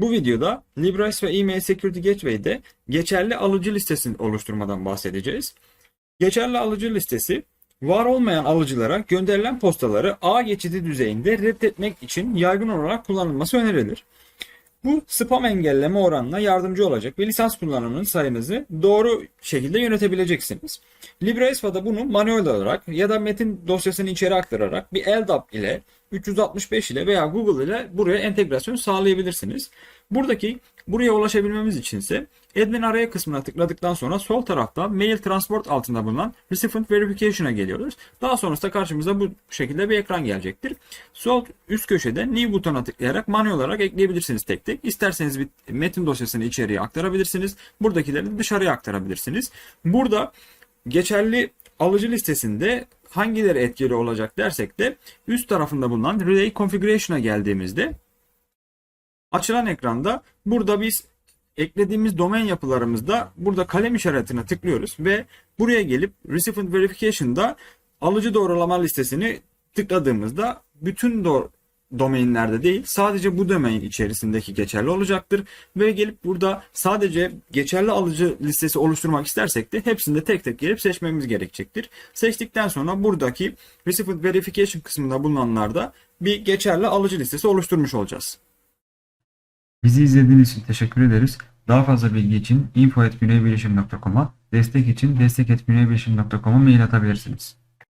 Bu videoda LibreOffice ve Email Security Gateway'de geçerli alıcı listesini oluşturmadan bahsedeceğiz. Geçerli alıcı listesi var olmayan alıcılara gönderilen postaları ağ geçidi düzeyinde reddetmek için yaygın olarak kullanılması önerilir. Bu spam engelleme oranına yardımcı olacak ve lisans kullanımının sayınızı doğru şekilde yönetebileceksiniz. LibreOffice'da bunu manuel olarak ya da metin dosyasını içeri aktararak bir LDAP ile 365 ile veya Google ile buraya entegrasyon sağlayabilirsiniz. Buradaki buraya ulaşabilmemiz için ise admin araya kısmına tıkladıktan sonra sol tarafta mail transport altında bulunan recipient verification'a geliyoruz. Daha sonrasında karşımıza bu şekilde bir ekran gelecektir. Sol üst köşede new butona tıklayarak manuel olarak ekleyebilirsiniz tek tek. İsterseniz bir metin dosyasını içeriye aktarabilirsiniz. Buradakileri dışarıya aktarabilirsiniz. Burada geçerli alıcı listesinde hangileri etkili olacak dersek de üst tarafında bulunan Relay Configuration'a geldiğimizde açılan ekranda burada biz eklediğimiz domain yapılarımızda burada kalem işaretine tıklıyoruz ve buraya gelip Recipient Verification'da alıcı doğrulama listesini tıkladığımızda bütün doğru domainlerde değil sadece bu domain içerisindeki geçerli olacaktır ve gelip burada sadece geçerli alıcı listesi oluşturmak istersek de hepsinde tek tek gelip seçmemiz gerekecektir. Seçtikten sonra buradaki Recipient Verification kısmında bulunanlarda bir geçerli alıcı listesi oluşturmuş olacağız. Bizi izlediğiniz için teşekkür ederiz. Daha fazla bilgi için info.güneybilişim.com'a, destek için destek.güneybilişim.com'a mail atabilirsiniz.